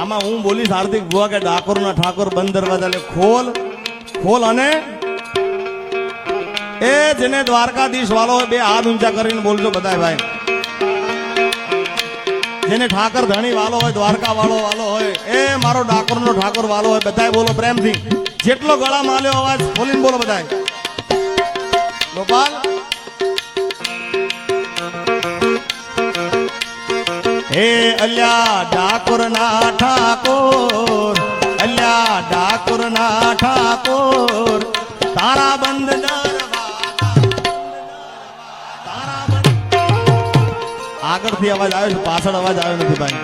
આમાં હું બોલીશ હાર્દિક બુવા કે ડાકોર ના ઠાકોર બંધ દરવાજા લે ખોલ ખોલ અને એ જેને દ્વારકાધીશ વાળો બે હાથ ઊંચા કરીને બોલજો બધા ભાઈ. જેને ઠાકર ધણી વાલો હોય, દ્વારકા વાળો વાલો હોય, એ મારો ડાકોર નો ઠાકોર વાલો હોય, બધાય બોલો પ્રેમથી. જેટલો ગળા માલ્યો અવાજ ખોલીને બોલો બધા ગોપાલ? હે અલ્યા ડાકોર ના ઠાકોર, અલ્યા ડાકોર ના ઠાકોર, તારા બંધ આગળથી અવાજ આવ્યો છે, પાછળ અવાજ આવ્યો નથી ભાઈ.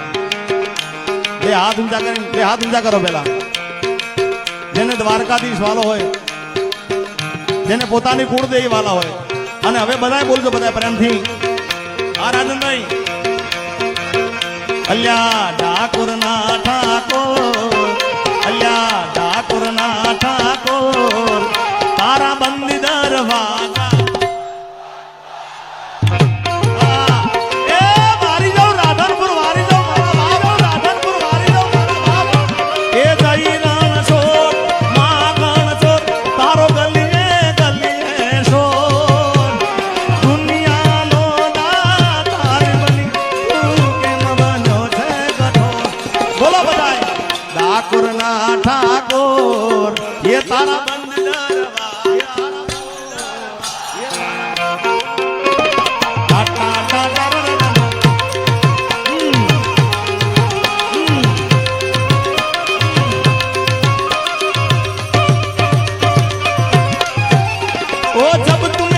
બે હાથ ઊંચા કરી બે હાથ ઊંચા કરો પેલા જેને દ્વારકાધીશ વાલો હોય, જેને પોતાની કુળદેવી વાલા હોય, અને હવે બધાય બોલજો બધા પ્રેમથી. આ રાજનભાઈ અલ્યા ડાકોર ના ઠાકોર અલ્યા ડાકોર ના ઠાકોર તારા બંદી દરવાજા ठाकुर ना ठाकुर ये तारा हम्म, हम्म। जब तुम